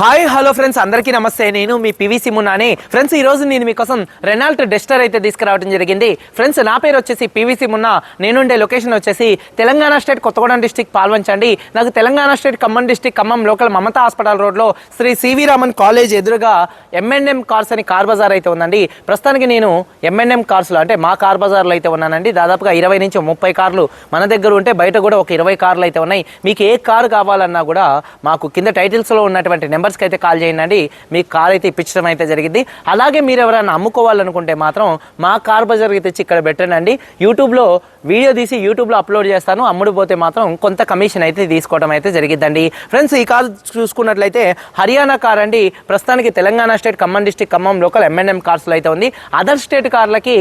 Hi hello friends అందరికీ నమస్తే. నేను మీ పివిసి మున్నాని ఫ్రెండ్స్ ఈ రోజు నేను మీకోసం రెనాల్ట్ డెస్టర్ అయితే తీసుకురావడం జరిగింది. ఫ్రెండ్స్ నా పేరు వచ్చేసి పివిసి మున్నా నేనుండే లొకేషన్ వచ్చేసి తెలంగాణ స్టేట్ కొత్తగూడెం డిస్టిక్ పాల్వంచండి నాకు Telangana state Khammam district Khammam local Mamata hospital రోడ్లో శ్రీ సివి రామన్ కాలేజ్ ఎదురుగా ఎంఎన్ఎం కార్స్ అని కార్ బజార్ అయితే ఉందండి. ప్రస్తుతానికి నేను ఎంఎన్ఎం కార్స్లో అంటే మా కార్ బజార్లో అయితే ఉన్నానండి. దాదాపుగా ఇరవై నుంచి ముప్పై కార్లు మన దగ్గర ఉంటే బయట కూడా ఒక ఇరవై కార్లు అయితే ఉన్నాయి. మీకు ఏ కారు కావాలన్నా కూడా మాకు కింద టైటిల్స్లో ఉన్నటువంటి నెంబర్ నెంబర్స్కి అయితే కాల్ చేయండి. మీకు కార్ అయితే ఇప్పించడం అయితే జరిగింది. అలాగే మీరు ఎవరైనా అమ్ముకోవాలనుకుంటే మాత్రం మా కార్ బజార్కి తెచ్చి ఇక్కడ పెట్టనండి యూట్యూబ్లో వీడియో తీసి యూట్యూబ్లో అప్లోడ్ చేస్తాను. అమ్ముడుపోతే మాత్రం కొంత కమిషన్ అయితే తీసుకోవడం అయితే జరిగిద్దండి ఫ్రెండ్స్ ఈ కార్ చూసుకున్నట్లయితే హర్యానా కార్ అండి. ప్రస్తుతానికి Telangana state Khammam district Khammam local MNM కార్స్లో అయితే ఉంది. అదర్ స్టేట్ కార్లకి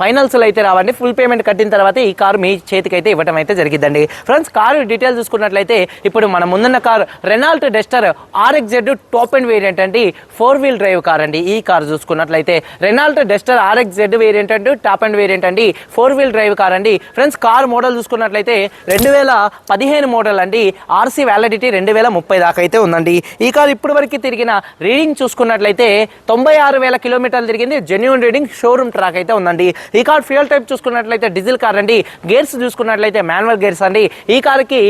ఫైనల్స్లో అయితే రావండి. ఫుల్ పేమెంట్ కట్టిన తర్వాత ఈ కారు మీ చేతికి అయితే ఇవ్వడం అయితే జరిగిందండి ఫ్రెండ్స్ కారు డీటెయిల్స్ చూసుకున్నట్లయితే ఇప్పుడు మన ముందున్న car Renault Duster RXZ top end variant అండి. ఫోర్ వీల్ డ్రైవ్ కార్ అండి. ఈ కారు చూసుకున్నట్లయితే రెనాల్ట్ డెస్టర్ ఆర్ఎక్జెడ్ వేరియంట్ అండి. టాప్ అండ్ వేరియంట్ అండి. ఫోర్ వీల్ డ్రైవ్ కార్ అండి. ఫ్రెండ్స్ కార్ మోడల్ చూసుకున్నట్లయితే రెండు వేల పదిహేను మోడల్ అండి. ఆర్సీ వ్యాలిడిటీ రెండు వేల ముప్పై దాకా అయితే ఉందండి. ఈ కారు ఇప్పుడు వరకు తిరిగిన రీడింగ్ చూసుకున్నట్లయితే తొంభై ఆరు వేల కిలోమీటర్లు తిరిగింది. జెన్యున్ రీడింగ్ షోరూమ్ ట్రాక్ అయితే ఉందండి. ఈ కార్ ఫ్యూయల్ టైప్ చూసుకున్నట్లయితే డీజిల్ కార్ అండి. గేర్స్ చూసుకున్నట్లయితే మాన్యువల్ గేర్స్ అండి. ఈ కార్కి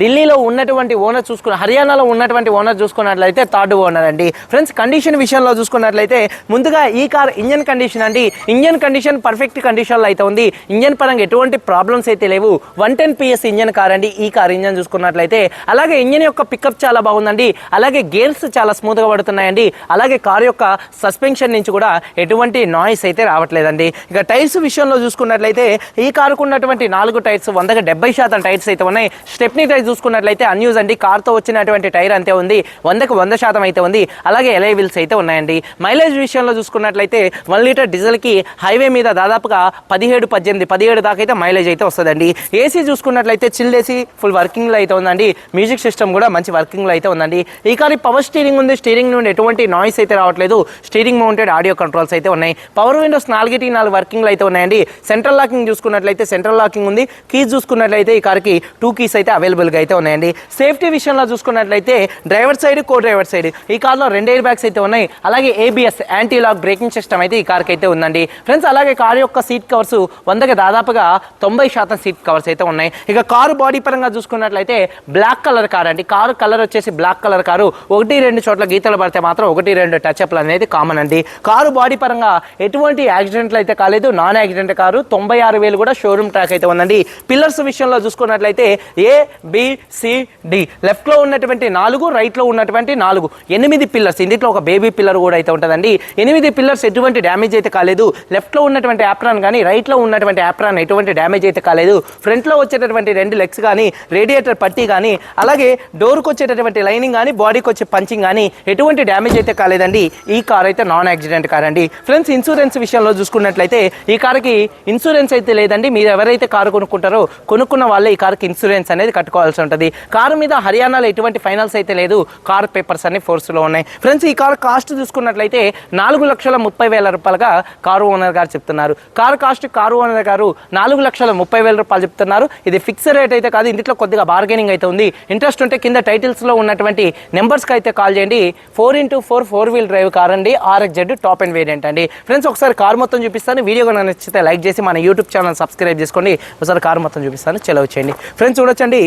ఢిల్లీలో ఉన్నటువంటి ఓనర్ చూసుకున్న హర్యానాలో ఉన్నటువంటి ఓనర్ చూసుకున్నట్లయితే థర్డ్ ఓనర్ అండి. ఫ్రెండ్స్ కండిషన్ విషయంలో చూసుకున్నట్లయితే ముందుగా ఈ కార్ ఇంజన్ కండిషన్ అండి. ఇంజన్ కండిషన్ పర్ఫెక్ట్ కండిషన్లో అయితే ఉంది. ఇంజన్ పరంగా ఎటువంటి ప్రాబ్లమ్స్ అయితే లేవు. One ten PS engine car అండి. ఈ కార్ ఇంజన్ చూసుకున్నట్లయితే అలాగే ఇంజన్ యొక్క పికప్ చాలా బాగుందండి. అలాగే గేర్స్ చాలా స్మూత్గా పడుతున్నాయండి. అలాగే కార్ యొక్క సస్పెన్షన్ నుంచి కూడా ఎటువంటి నాయిస్ అయితే రావట్లేదండి. ఇక టైర్స్ విషయంలో చూసుకున్నట్లయితే ఈ కారుకు ఉన్నటువంటి నాలుగు టైర్స్ వందగా డెబ్బై శాతం టైర్స్ అయితే ఉన్నాయి. స్టెప్నీ టైర్ చూసుకున్నట్లయితే అన్యూజ్ అండి. కార్తో వచ్చినటువంటి టైర్ అంతే ఉంది. వందకు వంద శాతం అయితే ఉంది. అలాగే ఎలై వీల్స్ అయితే ఉన్నాయండి. మైలేజ్ విషయంలో చూసుకున్నట్లయితే వన్ లీటర్ డీజిల్కి హైవే మీద దాదాపుగా పదిహేడు పద్దెనిమిది పదిహేడు దాకా అయితే మైలేజ్ అయితే వస్తుందండి. ఏసీ చూసుకున్నట్లయితే చిల్ ఏసీ ఫుల్ వర్కింగ్లో అయితే ఉందండి. మ్యూజిక్ సిస్టమ్ కూడా మంచి వర్కింగ్లో అయితే ఉందండి. ఈ కానీ పవర్ స్టీరింగ్ ఉంది. స్టీరింగ్ నుండి ఎటువంటి నాయిస్ అయితే రావట్లేదు. స్టీరింగ్ మౌంటెడ్ ఆడియో కంట్రోల్స్ అయితే ఉన్నాయి. పవర్ విండోస్ నాలుగిటి నాలుగు వర్కింగ్లు అయితే ఉన్నాయండి. సెంట్రల్ లాకింగ్ చూసుకున్నట్లయితే సెంట్రల్ లాకింగ్ ఉంది. కీస్ చూసుకున్నట్లయితే ఈ కార్కి టూ కీస్ అయితే అవైలబుల్ అవైలబుల్గా అయితే ఉన్నాయండి. సేఫ్టీ విషయంలో చూసుకున్నట్లయితే driver side co driver side ఈ కార్లో రెండు ఎయిర్ బ్యాగ్స్ అయితే ఉన్నాయి. అలాగే ABS anti lock braking system అయితే ఈ కార్కి అయితే ఉందండి. ఫ్రెండ్స్ అలాగే కార్ యొక్క సీట్ కవర్స్ వందకి దాదాపుగా తొంభై శాతం సీట్ కవర్స్ అయితే ఉన్నాయి. ఇక కారు బాడీ పరంగా చూసుకున్నట్లయితే బ్లాక్ కలర్ కార్ అండి. కారు కలర్ వచ్చేసి బ్లాక్ కలర్ కారు. ఒకటి రెండు చోట్ల గీతలు పడితే మాత్రం ఒకటి రెండు టచ్అప్లు అనేది కామన్ అండి. కారు బాడీ పరంగా ఎటువంటి యాక్సిడెంట్లు అయితే కాలేదు. నాన్ యాక్సిడెంట్ కారు తొంభై ఆరు వేలు కూడా షోరూమ్ ట్రాక్ అయితే ఉందండి. పిల్లర్స్ విషయంలో చూసుకున్నట్లయితే ఏ బి సి డి లెఫ్ట్లో ఉన్నటువంటి నాలుగు రైట్లో ఉన్నటువంటి నాలుగు. ఎనిమిది పిల్లర్స్ ఇందులో ఒక బేబీ పిల్లర్ కూడా అయితే ఉంటుందండి. ఎనిమిది పిల్లర్స్ ఎటువంటి డ్యామేజ్ అయితే కాలేదు. లెఫ్ట్లో ఉన్నటువంటి యాప్రాన్ కానీ రైట్లో ఉన్నటువంటి యాప్రాన్ ఎటువంటి డ్యామేజ్ అయితే కాలేదు. ఫ్రంట్లో వచ్చేటటువంటి రెండు లెగ్స్ కానీ రేడియేటర్ పట్టీ కానీ అలాగే డోర్కి వచ్చేటటువంటి లైనింగ్ కానీ బాడీకి వచ్చే పంచింగ్ కానీ ఎటువంటి డ్యామేజ్ అయితే కాలేదండి. ఈ కార్ అయితే నాన్ యాక్సిడెంట్ కార్ అండి. ఫ్రెండ్స్ ఇన్సూరెన్స్ విషయంలో చూసుకున్నట్లయితే ఈ కార్కి ఇన్సూరెన్స్ అయితే లేదండి. మీరు ఎవరైతే కారు కొనుక్కుంటారో కొనుక్కున్న వాళ్ళే ఈ కార్కి ఇన్సూరెన్స్ అనేది కట్టుకోవాల్సి ఉంటుంది. కారు మీద హర్యానాలో ఎటువంటి ఫైనల్స్ అయితే లేదు. కార్ పేపర్స్ అన్ని ఫోర్స్లో ఉన్నాయి. ఫ్రెండ్స్ ఈ కార్ కాస్ట్ చూసుకున్నట్లయితే నాలుగు లక్షల ముప్పై వేల రూపాయలుగా కారు ఓనర్ గారు చెప్తున్నారు. కారు కాస్ట్ కారు ఓనర్ గారు నాలుగు లక్షల ముప్పై వేల రూపాయలు చెప్తున్నారు. ఇది ఫిక్స్ రేట్ అయితే కాదు ఇందులో కొద్దిగా బార్గెనింగ్ అయితే ఉంది. ఇంట్రెస్ట్ ఉంటే కింద టైటిల్స్లో ఉన్నటువంటి నెంబర్స్కి అయితే కాల్ చేయండి. Four into four four wheel drive car అండి. RX Z top end variant అండి. ఫ్రెండ్స్ ఒకసారి కార్ మొత్తం చూపిస్తాను. వీడియో కనుక నచ్చితే లైక్ చేసి మన యూట్యూబ్ ఛానల్ సబ్స్క్రైబ్ చేసుకోండి. ఒకసారి కార్ మొత్తం చూపిస్తాను. చెలవచ్చేయండి ఫ్రెండ్స్ చూడొచ్చండి.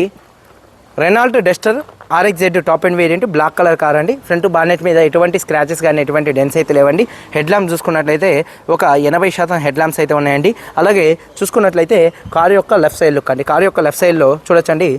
Renault Duster RX Z top end variant black colour car అండి. ఫ్రంట్ బానెట్ మీద ఎటువంటి స్క్రాచెస్ కానీ ఎటువంటి డెన్స్ అయితే లేవండి. హెడ్ ల్యాంప్ చూసుకున్నట్లయితే ఒక ఎనభై శాతం హెడ్ ల్యాంప్స్ అయితే ఉన్నాయండి. అలాగే చూసుకున్నట్లయితే కారు యొక్క లెఫ్ట్ సైడ్ లుక్ అండి. కారు యొక్క లెఫ్ట్ సైడ్లో చూడొచ్చండి.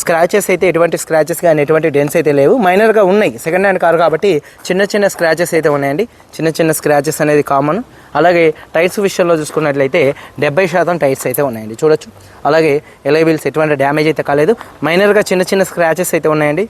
స్క్రాచెస్ అయితే ఎటువంటి స్క్రాచెస్ కానీ ఎటువంటి డెన్స్ అయితే లేవు. మైనర్గా ఉన్నాయి. సెకండ్ హ్యాండ్ కారు కాబట్టి చిన్న చిన్న స్క్రాచెస్ అయితే ఉన్నాయండి. చిన్న చిన్న స్క్రాచెస్ అనేది కామన్. అలాగే టైర్స్ విషయంలో చూసుకున్నట్లయితే డెబ్బై శాతం టైర్స్ అయితే ఉన్నాయండి. చూడొచ్చు. అలాగే ఎలై ఎటువంటి డ్యామేజ్ అయితే కాలేదు. మైనర్గా చిన్న చిన్న స్క్రాచెస్ అయితే ఉన్నాయండి.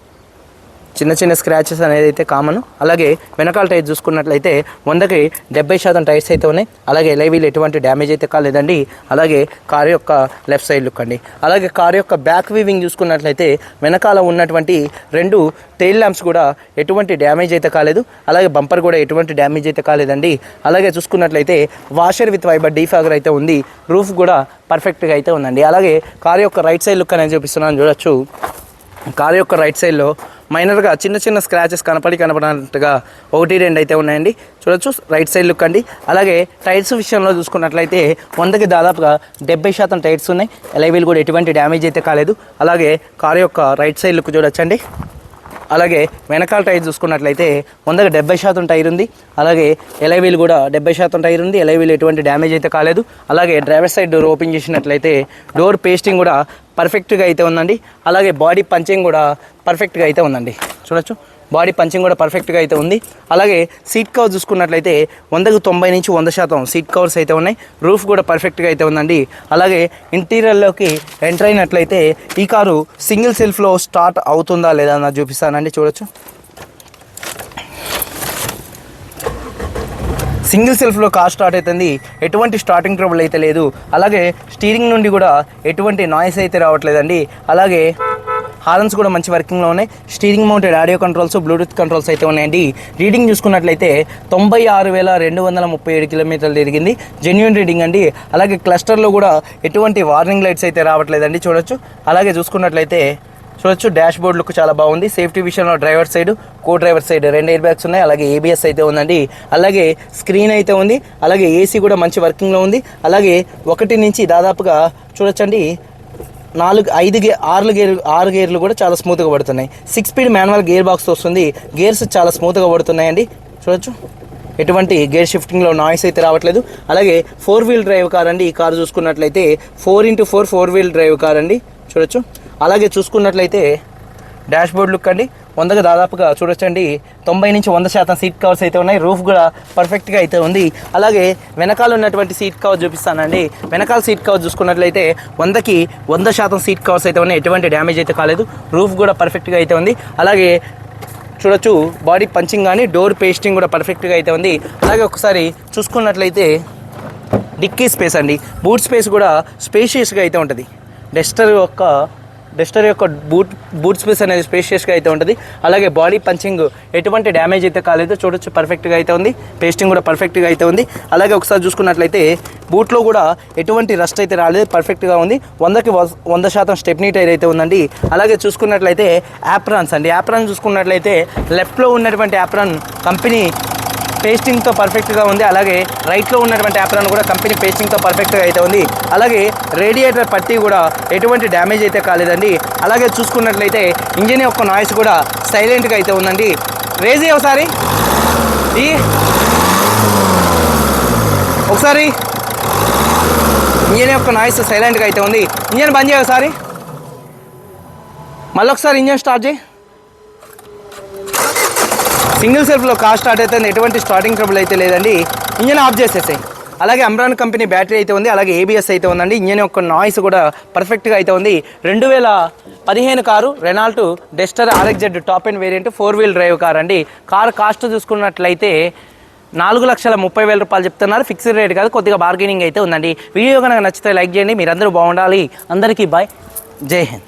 చిన్న చిన్న స్క్రాచెస్ అనేది అయితే కామన్ అలాగే వెనకాల టైర్ చూసుకున్నట్లయితే వందకి డెబ్బై శాతం టైర్స్ అయితే ఉన్నాయి. అలాగే ఎలైవీలు ఎటువంటి డ్యామేజ్ అయితే కాలేదండి. అలాగే కారు యొక్క లెఫ్ట్ సైడ్ లుక్ అండి. అలాగే కారు యొక్క బ్యాక్ వీవింగ్ చూసుకున్నట్లయితే వెనకాల ఉన్నటువంటి రెండు టెయిల్ ల్యాంప్స్ కూడా ఎటువంటి డ్యామేజ్ అయితే కాలేదు. అలాగే బంపర్ కూడా ఎటువంటి డ్యామేజ్ అయితే కాలేదండి. అలాగే చూసుకున్నట్లయితే వాషర్ విత్ వైబర్ డీఫాగర్ అయితే ఉంది. రూఫ్ కూడా పర్ఫెక్ట్గా అయితే ఉందండి. అలాగే కారు యొక్క రైట్ సైడ్ లుక్ అనేది చూపిస్తున్నాను. చూడొచ్చు. కారు యొక్క రైట్ సైడ్లో మైనర్గా చిన్న చిన్న స్క్రాచెస్ కనపడి కనపడినట్టుగా ఒకటి రెండు అయితే ఉన్నాయండి. చూడొచ్చు రైట్ సైడ్ లుక్ అండి. అలాగే టైర్స్ విషయంలో చూసుకున్నట్లయితే వందకి దాదాపుగా డెబ్బై శాతం టైర్స్ ఉన్నాయి. ఎలైవీలు కూడా ఎటువంటి డ్యామేజ్ అయితే కాలేదు. అలాగే కారు యొక్క రైట్ సైడ్ లుక్ చూడొచ్చండి. అలాగే వెనకాల టైర్ చూసుకున్నట్లయితే వందకి డెబ్బై శాతం టైర్ ఉంది. అలాగే ఎలైవీల్ కూడా డెబ్బై శాతం టైర్ ఉంది. ఎలైవీల్ ఎటువంటి డ్యామేజ్ అయితే కాలేదు. అలాగే డ్రైవర్ సైడ్ డోర్ ఓపెన్ చేసినట్లయితే డోర్ పేస్టింగ్ కూడా పర్ఫెక్ట్గా అయితే ఉందండి. అలాగే బాడీ పంచింగ్ కూడా పర్ఫెక్ట్గా అయితే ఉందండి. చూడొచ్చు. బాడీ పంచింగ్ కూడా పర్ఫెక్ట్గా అయితే ఉంది. అలాగే సీట్ కవర్ చూసుకున్నట్లయితే వందకు తొంభై నుంచి వంద శాతం సీట్ కవర్స్ అయితే ఉన్నాయి. రూఫ్ కూడా పర్ఫెక్ట్గా అయితే ఉందండి. అలాగే ఇంటీరియర్లోకి ఎంటర్ అయినట్లయితే ఈ కారు సింగిల్ సెల్ఫ్లో స్టార్ట్ అవుతుందా లేదా అన్నది చూపిస్తానండి. చూడొచ్చు. సింగిల్ సెల్ఫ్లో కార్ స్టార్ట్ అవుతుంది ఎటువంటి స్టార్టింగ్ ట్రబుల్ అయితే లేదు. అలాగే స్టీరింగ్ నుండి కూడా ఎటువంటి నాయిస్ అయితే రావట్లేదండి. అలాగే హార్న్స్ కూడా మంచి వర్కింగ్లో ఉన్నాయి. Steering mounted audio controls bluetooth controls అయితే ఉన్నాయండి. రీడింగ్ చూసుకున్నట్లయితే తొంభై ఆరు వేల రెండు వందల ముప్పై ఏడు కిలోమీటర్లు తిరిగింది. జెన్యున్ రీడింగ్ అండి. అలాగే క్లస్టర్లో కూడా ఎటువంటి వార్నింగ్ లైట్స్ అయితే రావట్లేదండి. చూడొచ్చు. అలాగే చూసుకున్నట్లయితే చూడొచ్చు డాష్ బోర్డ్ లుక్ చాలా బాగుంది. సేఫ్టీ విషయంలో driver side co driver side రెండు ఎయిర్ బ్యాగ్స్ ఉన్నాయి. అలాగే ఏబిఎస్ అయితే ఉందండి. అలాగే స్క్రీన్ అయితే ఉంది. అలాగే ఏసీ కూడా మంచి వర్కింగ్లో ఉంది. అలాగే ఒకటి నుంచి దాదాపుగా చూడొచ్చండి. నాలుగు ఐదు గే ఆరు గేర్ ఆరు గేర్లు కూడా చాలా స్మూత్గా పడుతున్నాయి. Six speed manual gear box వస్తుంది. గేర్స్ చాలా స్మూత్గా పడుతున్నాయండి. చూడొచ్చు. ఎటువంటి గేర్ షిఫ్టింగ్లో నాయిస్ అయితే రావట్లేదు. అలాగే ఫోర్ వీల్ డ్రైవ్ కార్ అండి. ఈ కారు చూసుకున్నట్లయితే four into four four wheel drive car అండి. చూడొచ్చు. అలాగే చూసుకున్నట్లయితే డాష్ బోర్డ్ లుక్ అండి. వందకు దాదాపుగా చూడొచ్చండి. తొంభై నుంచి వంద శాతం సీట్ కవర్స్ అయితే ఉన్నాయి. రూఫ్ కూడా పర్ఫెక్ట్గా అయితే ఉంది. అలాగే వెనకాల ఉన్నటువంటి సీట్ కవర్ చూపిస్తానండి. వెనకాల సీట్ కవర్ చూసుకున్నట్లయితే వందకి వంద శాతం సీట్ కవర్స్ అయితే ఉన్నాయి. ఎటువంటి డ్యామేజ్ అయితే కాలేదు. రూఫ్ కూడా పర్ఫెక్ట్గా అయితే ఉంది. అలాగే చూడొచ్చు బాడీ పంచింగ్ కానీ డోర్ పేస్టింగ్ కూడా పర్ఫెక్ట్గా అయితే ఉంది. అలాగే ఒకసారి చూసుకున్నట్లయితే డిక్కీ స్పేస్ అండి. బూట్ స్పేస్ కూడా స్పేషియస్గా అయితే ఉంటుంది. డెస్టర్ యొక్క డస్టర్ యొక్క బూట్ బూట్ స్పేస్ అనేది స్పేషియస్గా అయితే ఉంటుంది. అలాగే బాడీ పంచింగ్ ఎటువంటి డ్యామేజ్ అయితే కాలేదు. చూడొచ్చు పర్ఫెక్ట్గా అయితే ఉంది. పేస్టింగ్ కూడా పర్ఫెక్ట్గా అయితే ఉంది. అలాగే ఒకసారి చూసుకున్నట్లయితే బూట్లో కూడా ఎటువంటి రస్ట్ అయితే రాలేదు. పర్ఫెక్ట్గా ఉంది. వందకి వంద శాతం స్టెప్నీ టైర్ అయితే ఉందండి. అలాగే చూసుకున్నట్లయితే యాప్రాన్స్ అండి. యాప్రాన్ చూసుకున్నట్లయితే లెఫ్ట్లో ఉన్నటువంటి యాప్రాన్ కంపెనీ పేస్టింగ్తో పర్ఫెక్ట్గా ఉంది. అలాగే రైట్లో ఉన్నటువంటి యాప్రాన్ కూడా కంపెనీ పేస్టింగ్తో పర్ఫెక్ట్గా అయితే ఉంది. అలాగే రేడియేటర్ పట్టి కూడా ఎటువంటి డ్యామేజ్ అయితే కాలేదండి. అలాగే చూసుకున్నట్లయితే ఇంజిన్ యొక్క నాయిస్ కూడా సైలెంట్గా అయితే ఉందండి. రేజీ ఒకసారి. ఈ. ఒకసారి. ఇంజిన్ యొక్క నాయిస్ సైలెంట్గా అయితే ఉంది. ఇంజిన్ బంద్ చేయ ఒకసారి. మళ్ళీ ఒకసారి ఇంజిన్ స్టార్ట్ చేయి. సింగిల్ సెల్ఫ్లో కార్ స్టార్ట్ అయితే ఎటువంటి స్టార్టింగ్ ట్రబుల్ అయితే లేదండి. ఇంజన్ ఆఫ్ చేసేసాయి. అలాగే అమ్రాన్ కంపెనీ బ్యాటరీ అయితే ఉంది అలాగే ఏబిఎస్ అయితే ఉందండి. ఇంజన్ యొక్క నాయిస్ కూడా పర్ఫెక్ట్గా అయితే ఉంది. రెండు వేల పదిహేను car Renault Duster RXZ top end variant four wheel drive car అండి. కార్ కాస్ట్ చూసుకున్నట్లయితే నాలుగు లక్షల ముప్పై వేల రూపాయలు చెప్తున్నారు. ఫిక్స్డ్ రేట్ కాదు కొద్దిగా బార్గెనింగ్ అయితే ఉందండి. వీడియో కనుక నచ్చితే లైక్ చేయండి. మీరందరూ బాగుండాలి. అందరికీ బాయ్ జై హింద్.